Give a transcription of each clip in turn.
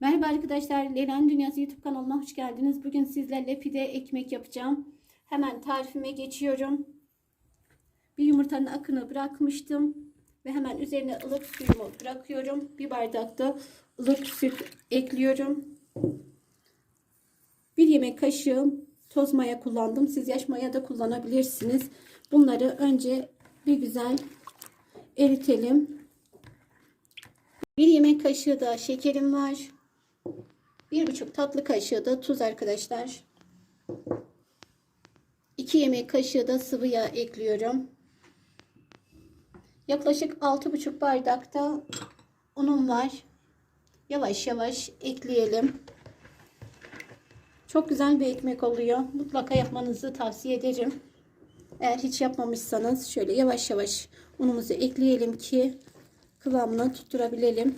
Merhaba arkadaşlar, Leylan Dünyası YouTube kanalıma hoş geldiniz. Bugün sizlerle pide ekmek yapacağım. Hemen tarifime geçiyorum. Bir yumurtanın akını bırakmıştım. Ve hemen üzerine ılık suyumu bırakıyorum. Bir bardak da ılık süt ekliyorum. Bir yemek kaşığı toz maya kullandım. Siz yaş maya da kullanabilirsiniz. Bunları önce bir güzel eritelim. Bir yemek kaşığı da şekerim var. Bir buçuk tatlı kaşığı da tuz arkadaşlar. 2 yemek kaşığı da sıvı yağ ekliyorum. Yaklaşık altı buçuk bardakta unum var. Yavaş yavaş ekleyelim. Çok güzel bir ekmek oluyor. Mutlaka yapmanızı tavsiye ederim. Eğer hiç yapmamışsanız şöyle yavaş yavaş unumuzu ekleyelim ki kıvamını tutturabilelim.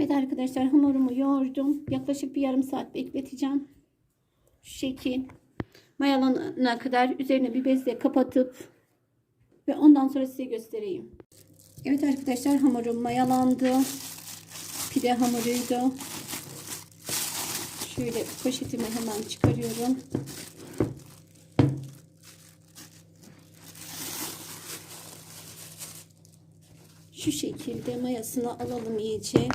Evet arkadaşlar hamurumu yoğurdum. Yaklaşık bir yarım saat bekleteceğim. Şu şekil. Mayalanana kadar üzerine bir bezle kapatıp ve ondan sonra size göstereyim. Evet arkadaşlar hamurum mayalandı. Pide hamuruydu. Şöyle poşetimi hemen çıkarıyorum. Şu şekilde mayasını alalım iyice.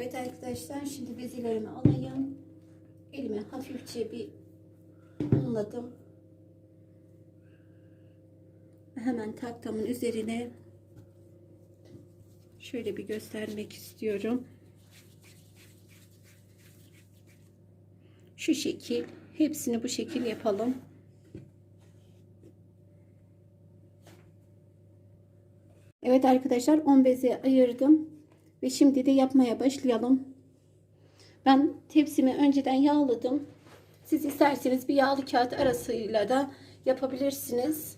Evet arkadaşlar şimdi bezelerimi alayım. Elime hafifçe bir unladım. Hemen tahtamın üzerine şöyle bir göstermek istiyorum. Şu şekil hepsini bu şekil yapalım. Evet arkadaşlar 10 beze ayırdım. Ve şimdi de yapmaya başlayalım. Ben tepsimi önceden yağladım. Siz isterseniz bir yağlı kağıt arasıyla da yapabilirsiniz.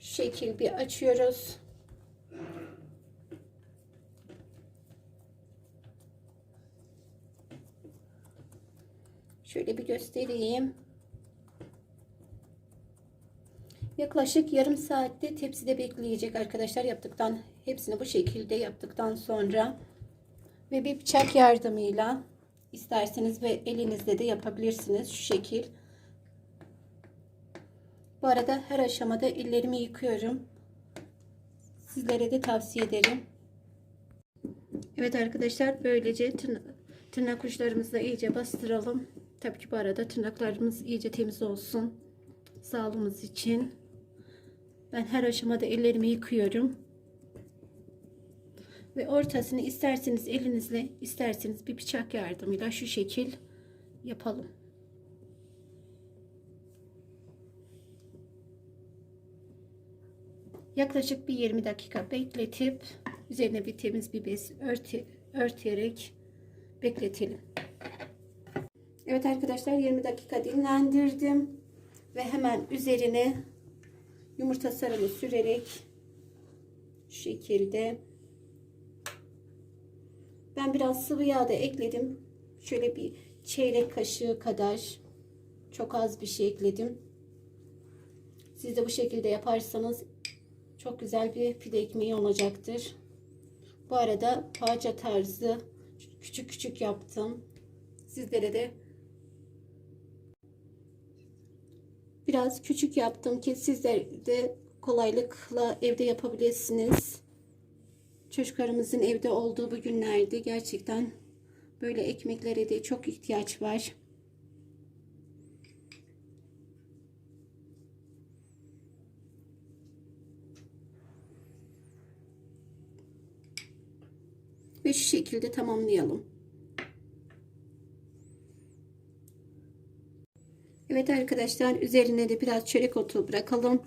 Şu şekil bir açıyoruz. Şöyle bir göstereyim. Yaklaşık yarım saatte tepside bekleyecek arkadaşlar yaptıktan hepsini bu şekilde yaptıktan sonra ve bir bıçak yardımıyla isterseniz ve elinizde de yapabilirsiniz şu şekil. Bu arada her aşamada ellerimi yıkıyorum. Sizlere de tavsiye ederim. Evet arkadaşlar böylece tırnak, tırnak uçlarımızla iyice bastıralım. Tabii ki bu arada tırnaklarımız iyice temiz olsun. Sağlığımız için. Ben her aşamada ellerimi yıkıyorum. Ve ortasını isterseniz elinizle isterseniz bir bıçak yardımıyla şu şekil yapalım. Yaklaşık bir 20 dakika bekletip üzerine bir temiz bir bez örte, örterek bekletelim. Evet arkadaşlar 20 dakika dinlendirdim ve hemen üzerine yumurta sarımı sürerek şu şekilde ben biraz sıvı yağ da ekledim. Şöyle bir çeyrek kaşığı kadar çok az bir şey ekledim. Siz de bu şekilde yaparsanız çok güzel bir pide ekmeği olacaktır. Bu arada poğaça tarzı küçük küçük yaptım. Sizlere de biraz küçük yaptım ki sizler de kolaylıkla evde yapabilirsiniz. Çocuklarımızın evde olduğu bu günlerde gerçekten böyle ekmeklere de çok ihtiyaç var. Ve şu şekilde tamamlayalım. Evet arkadaşlar üzerine de biraz çörek otu bırakalım.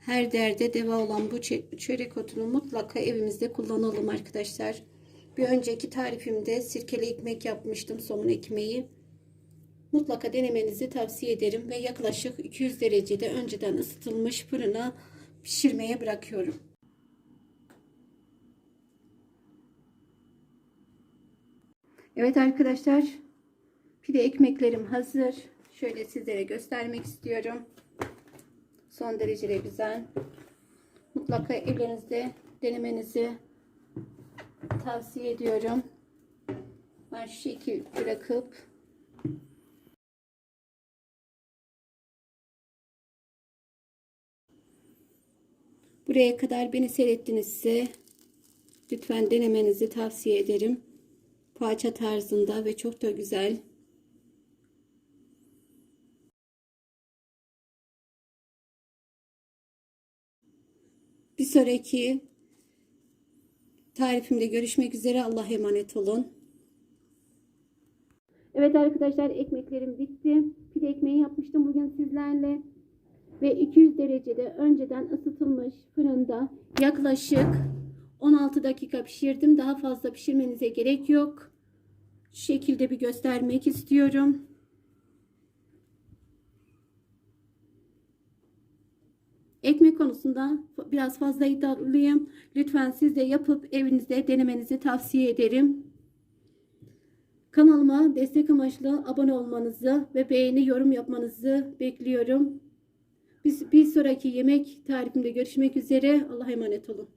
Her derde deva olan bu çörek otunu mutlaka evimizde kullanalım arkadaşlar. Bir önceki tarifimde sirkeli ekmek yapmıştım somun ekmeği. Mutlaka denemenizi tavsiye ederim ve yaklaşık 200 derecede önceden ısıtılmış fırına pişirmeye bırakıyorum. Evet arkadaşlar pide ekmeklerim hazır. Şöyle sizlere göstermek istiyorum. Son derece güzel. mutlaka evlerinizde denemenizi tavsiye ediyorum. Ben şu şekil bırakıp buraya kadar beni seyrettinizse lütfen denemenizi tavsiye ederim. Poğaça tarzında ve çok da güzel. Bir sonraki tarifimde görüşmek üzere. Allah'a emanet olun. Evet arkadaşlar ekmeklerim bitti. Pide ekmeği yapmıştım bugün sizlerle. Ve 200 derecede önceden ısıtılmış fırında yaklaşık 16 dakika pişirdim. Daha fazla pişirmenize gerek yok. Şu şekilde bir göstermek istiyorum. Ekmek konusunda biraz fazla iddialıyım. Lütfen siz de yapıp evinizde denemenizi tavsiye ederim. Kanalıma destek amaçlı abone olmanızı ve beğeni yorum yapmanızı bekliyorum. Biz bir sonraki yemek tarifimde görüşmek üzere. Allah'a emanet olun.